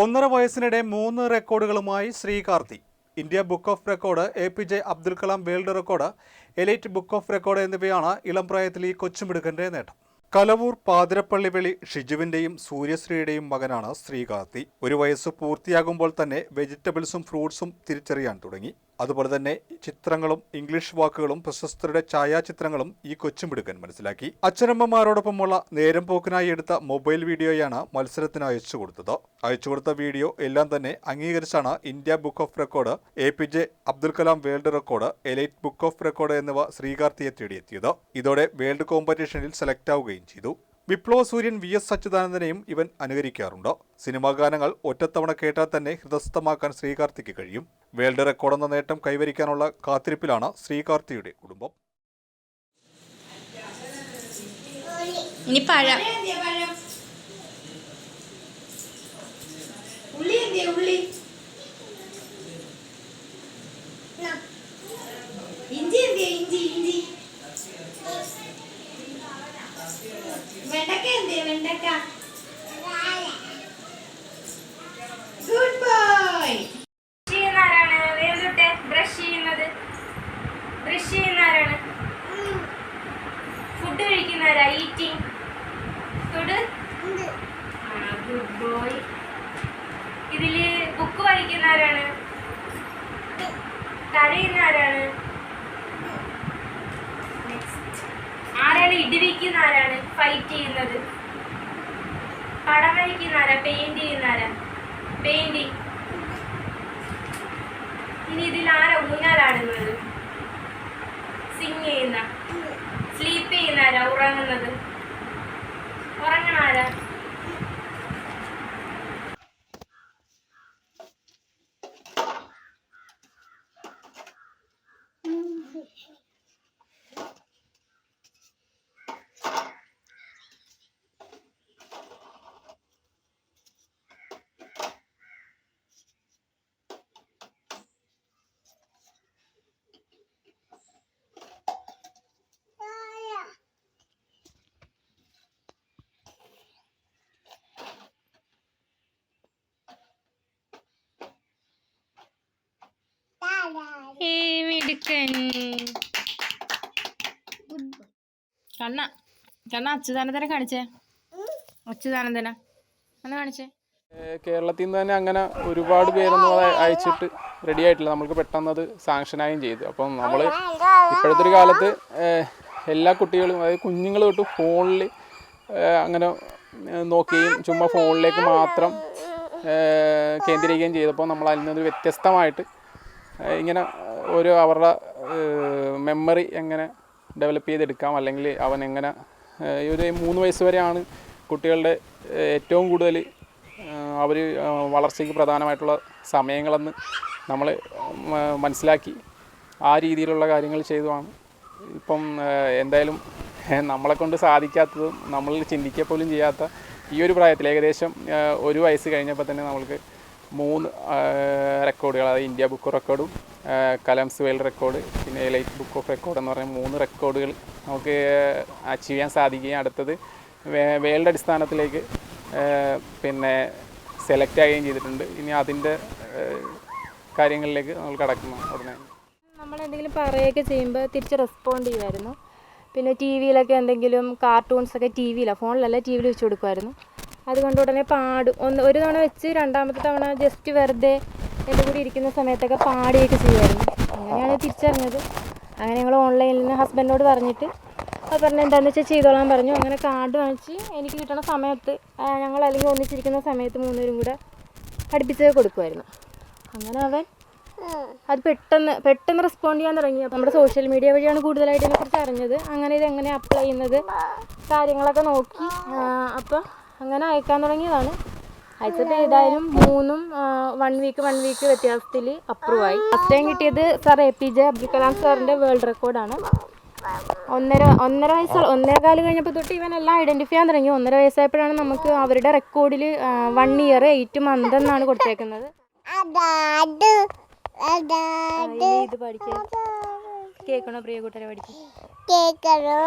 ഒന്നര വയസ്സിനിടെ മൂന്ന് റെക്കോർഡുകളുമായി Sreekarthi India book of record A P J Abdul Kalam world record elite book of record എന്നിവയാണ് ഇളം പ്രായത്തിൽ ഈ കൊച്ചുമിടുക്കന്റെ നേട്ടം. കലവൂർ പാതിരപ്പള്ളി വെളി ഷിജുവിന്റെയും സൂര്യശ്രീയുടെയും മകനാണ് ശ്രീകാർത്തി ഒരു വയസ്സ് പൂർത്തിയാകുമ്പോൾ തന്നെ വെജിറ്റബിൾസും ഫ്രൂട്ട്സും തിരിച്ചറിയാൻ തുടങ്ങി. അതുപോലെ തന്നെ ചിത്രങ്ങളും ഇംഗ്ലീഷ് വാക്കുകളും പ്രശസ്തരുടെ ഛായാചിത്രങ്ങളും ഈ കൊച്ചുമിടുക്കൻ മനസ്സിലാക്കി. അച്ഛനമ്മമാരോടൊപ്പമുള്ള നേരം പോക്കിനായി എടുത്ത മൊബൈൽ വീഡിയോയാണ് മത്സരത്തിന് അയച്ചു കൊടുത്തത്. അയച്ചു കൊടുത്ത വീഡിയോ എല്ലാം തന്നെ അംഗീകരിച്ചാണ് India book of record A P J Abdul Kalam world record elite book of record എന്നിവ ശ്രീകാർത്തിയെ തേടിയെത്തിയത്. ഇതോടെ വേൾഡ് കോമ്പറ്റീഷനിൽ സെലക്ട് ആവുകയും ചെയ്തു. വിപ്ലവ സൂര്യൻ വി എസ് അച്യുതാനന്ദനെയും ഇവൻ അനുകരിക്കാറുണ്ട്. സിനിമാ ഗാനങ്ങൾ ഒറ്റത്തവണ കേട്ടാൽ തന്നെ ഹൃദസ്ഥമാക്കാൻ ശ്രീകാർത്തിക്ക് കഴിയും. വേൾഡ് റെക്കോർഡ് എന്ന നേട്ടം കൈവരിക്കാനുള്ള കാത്തിരിപ്പിലാണ് ശ്രീകാർത്തിയുടെ കുടുംബം. ഇനി പഴം ബുക്ക് കരയുന്ന ആരാണ്. ആരാണ് ഇടിവിക്കുന്ന ആരാണ്? ഫൈറ്റ് ചെയ്യുന്നത്. പടം വരയ്ക്കുന്ന ആരാ? പെയിന്റ് ചെയ്യുന്ന ആരാ? പെയിന്റിങ് ഇനി ഇതിൽ ആരാ ഊഞ്ഞാലാടുന്നത്? സിംഗ് ചെയ്യുന്ന. സ്ലീപ്പ് ചെയ്യുന്ന ആരാ? ഉറങ്ങുന്നത്. ഉറങ്ങണ ആരാ? ഏ മിടുക്കൻ കണ്ണ കണ്ണ അച്യുതാനന്ദനെ കാണിച്ചേ. അച്യുതാനന്ദന. ഒന്ന് കാണിച്ചേ. കേരളത്തിൽ നിന്ന് തന്നെ അങ്ങനെ ഒരുപാട് പേരൊന്നും അയച്ചിട്ട് റെഡി ആയിട്ടില്ല. നമുക്ക് പെട്ടെന്ന് അത് സാങ്ഷനായും ചെയ്തു. അപ്പം നമ്മൾ ഇപ്പോഴത്തെ ഒരു കാലത്ത് എല്ലാ കുട്ടികളും അതായത് കുഞ്ഞുങ്ങൾ തൊട്ട് ഫോണിൽ അങ്ങനെ നോക്കുകയും ചുമ്മാ ഫോണിലേക്ക് മാത്രം കേന്ദ്രീകരിക്കുകയും ചെയ്തപ്പോൾ നമ്മൾ അതിൽ നിന്ന് വ്യത്യസ്തമായിട്ട് ഇങ്ങനെ ഒരു അവരുടെ മെമ്മറി എങ്ങനെ ഡെവലപ്പ് ചെയ്തെടുക്കാം അല്ലെങ്കിൽ അവൻ എങ്ങനെ ഒരു മൂന്ന് വയസ്സ് വരെയാണ് കുട്ടികളുടെ ഏറ്റവും കൂടുതൽ അവർ വളർച്ചയ്ക്ക് പ്രധാനമായിട്ടുള്ള സമയങ്ങളെന്ന് നമ്മൾ മനസ്സിലാക്കി ആ രീതിയിലുള്ള കാര്യങ്ങൾ ചെയ്തുമാണ് ഇപ്പം എന്തായാലും നമ്മളെ കൊണ്ട് സാധിക്കാത്തതും നമ്മൾ ചിന്തിക്കുക പോലും ചെയ്യാത്ത ഈ ഒരു പ്രായത്തിൽ ഏകദേശം ഒരു വയസ്സ് കഴിഞ്ഞപ്പോൾ തന്നെ നമ്മൾക്ക് മൂന്ന് റെക്കോർഡുകൾ അതായത് ഇന്ത്യ ബുക്ക് റെക്കോർഡും കലംസ് വേൾഡ് റെക്കോർഡ് പിന്നെ ലൈറ്റ് ബുക്ക് ഓഫ് റെക്കോർഡ് എന്ന് പറഞ്ഞ മൂന്ന് റെക്കോർഡുകൾ നമുക്ക് അച്ചീവ് ചെയ്യാൻ സാധിക്കുകയും അടുത്തത് വേൾഡ് അടിസ്ഥാനത്തിലേക്ക് പിന്നെ സെലക്ട് ആകുകയും ചെയ്തിട്ടുണ്ട്. ഇനി അതിന്റെ കാര്യങ്ങളിലേക്ക് നമ്മൾ കടക്കുന്നു ഉടനെ. നമ്മൾ എന്തെങ്കിലും പറയുകയൊക്കെ ചെയ്യുമ്പോൾ തിരിച്ച് റെസ്പോണ്ട് ചെയ്യുമായിരുന്നു. പിന്നെ ടി വിയിലൊക്കെ എന്തെങ്കിലും കാർട്ടൂൺസൊക്കെ ടി വിയിലാണ് ഫോണിലല്ല ടി വിയിൽ വെച്ച് കൊടുക്കുമായിരുന്നു. അതുകൊണ്ട് ഉടനെ പാടും. ഒന്ന് ഒരു തവണ വെച്ച് രണ്ടാമത്തെ തവണ ജസ്റ്റ് വെറുതെ എന്റെ കൂടെ ഇരിക്കുന്ന സമയത്തൊക്കെ പാടുകയൊക്കെ ചെയ്യുമായിരുന്നു. അങ്ങനെയാണ് തിരിച്ചറിഞ്ഞത്. അങ്ങനെ ഞങ്ങൾ ഓൺലൈനിൽ നിന്ന് ഹസ്ബൻഡിനോട് പറഞ്ഞിട്ട് അത് പറഞ്ഞു എന്താണെന്ന് വെച്ചാൽ ചെയ്തോളാൻ പറഞ്ഞു. അങ്ങനെ കാർഡ് വാങ്ങിച്ച് എനിക്ക് കിട്ടണ സമയത്ത് ഞങ്ങൾ അല്ലെങ്കിൽ ഒന്നിച്ചിരിക്കുന്ന സമയത്ത് മൂന്നുപേരും കൂടെ അടുപ്പിച്ച് കൊടുക്കുമായിരുന്നു. അങ്ങനെ അവൻ അത് പെട്ടെന്ന് പെട്ടെന്ന് റെസ്പോണ്ട് ചെയ്യാൻ തുടങ്ങി. അപ്പോൾ നമ്മുടെ സോഷ്യൽ മീഡിയ വഴിയാണ് കൂടുതലായിട്ട് ഇതിനെക്കുറിച്ച് അറിഞ്ഞത്. അങ്ങനെ ഇത് എങ്ങനെ അപ്ലൈ ചെയ്യുന്നത് കാര്യങ്ങളൊക്കെ നോക്കി. അപ്പോൾ അങ്ങനെ അയക്കാൻ തുടങ്ങിയതാണ്. അയച്ചപ്പോൾ ഏതായാലും മൂന്നും വൺ വീക്ക് വൺ വീക്ക് വ്യത്യാസത്തിൽ അപ്രൂവ് ആയി. ഫസ്റ്റ് ടൈം കിട്ടിയത് sir A P J Abdul Kalam സാറിന്റെ വേൾഡ് റെക്കോർഡാണ് ഒന്നര ഒന്നര വയസ്സ് ഒന്നര കാലം കഴിഞ്ഞപ്പോൾ തൊട്ട് ഇവനെല്ലാം ഐഡന്റിഫൈ ചെയ്യാൻ തുടങ്ങി. ഒന്നര വയസ്സായപ്പോഴാണ് നമുക്ക് അവരുടെ റെക്കോർഡിൽ വൺ ഇയർ എയ്റ്റ് മന്ത് എന്നാണ് കൊടുത്തേക്കുന്നത്. ഇത് കേൾക്കണോ പ്രിയ കൂട്ടരെ പഠിക്കും? കേക്കണോ?